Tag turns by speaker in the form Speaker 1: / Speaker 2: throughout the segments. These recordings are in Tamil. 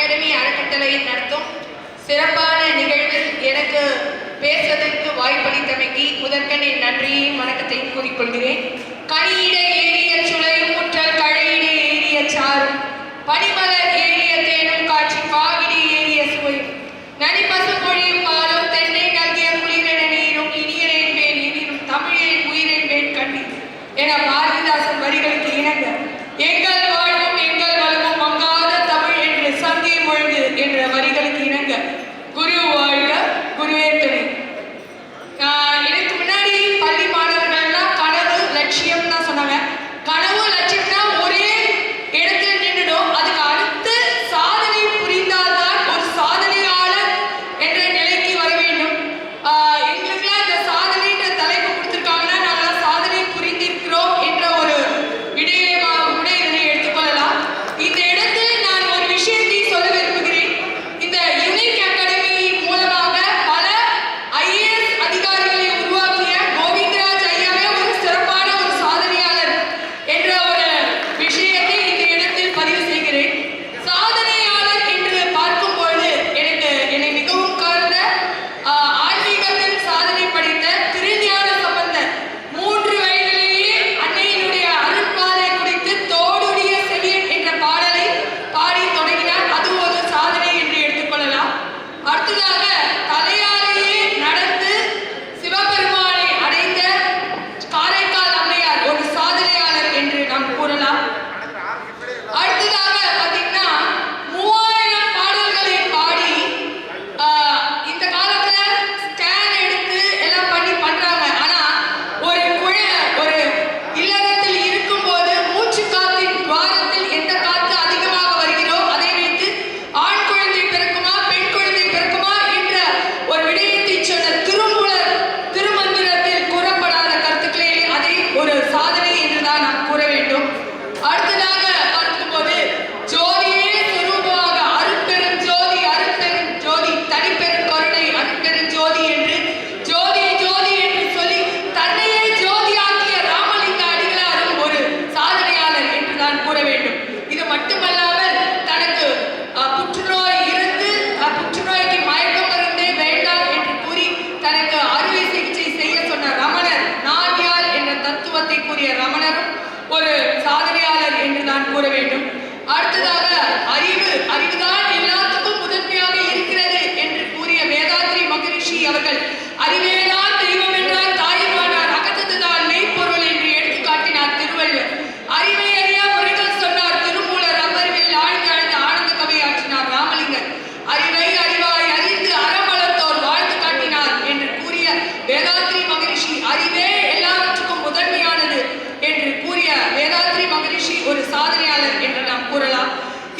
Speaker 1: அகாடமி அறக்கட்டளை நடத்தும் சிறப்பான நிகழ்வில் எனக்கு பேசுவதற்கு வாய்ப்பளித்தமைக்கு முதற்கனின் நன்றியையும் வணக்கத்தையும் கூறிக்கொள்கிறேன். கனியிட ஏறிய சுளை ஊற்றல் கழையிட ஏறிய சாரும் பனிமலர் ஏறிய தேனும் காட்சி காவிடி ஏறிய சுவை. நடிப்பசு பொழியும் பாலும் தென்னை நல்கிய குளிரென நீரும் இனியரின் பேன் இனியும் தமிழின் உயிரின் பேன் கண்ணீர். என பாரதிதாசன் வரிகளுக்கு இணங்க எங்கள்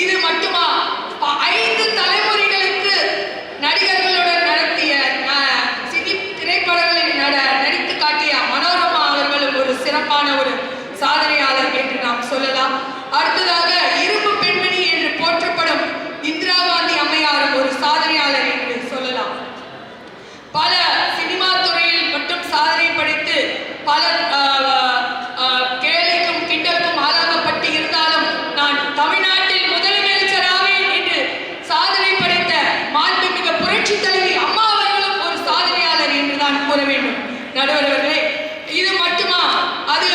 Speaker 1: இது மட்டுமா? ஐந்து தலைமுறைகளுக்கு நடிகர்களுடன் நடத்திய சிதி திரைப்படங்களில் நட நடித்து காட்டிய மனோரமா அவர்களும் ஒரு சிறப்பான ஒரு சாதனையாளர் என்று நாம் சொல்லலாம். அடுத்ததாக இரும்பு கூற வேண்டும். நடுவர்களே இது மட்டுமா? அது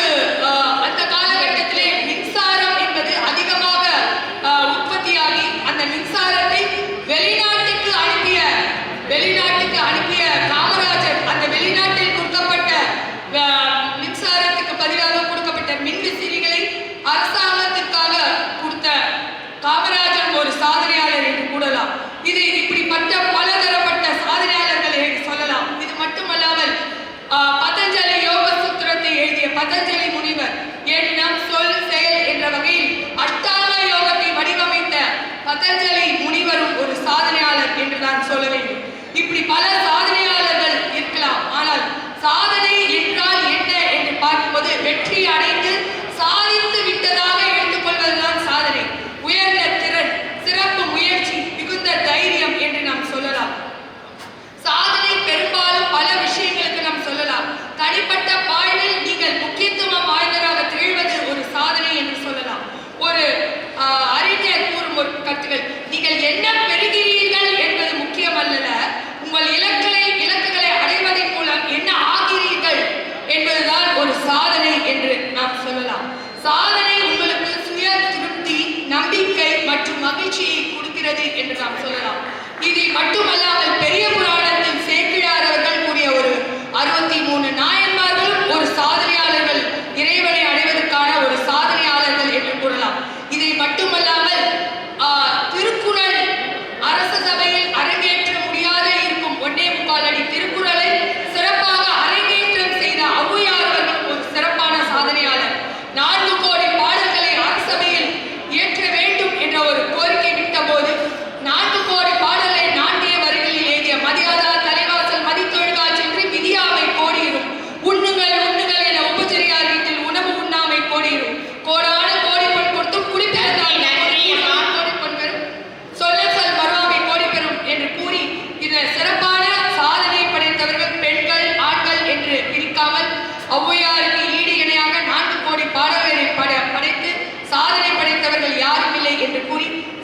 Speaker 1: என்று நாம் சொல்லலாம். இது மட்டுமல்லாமல் பெரிய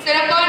Speaker 1: சிறப்பாக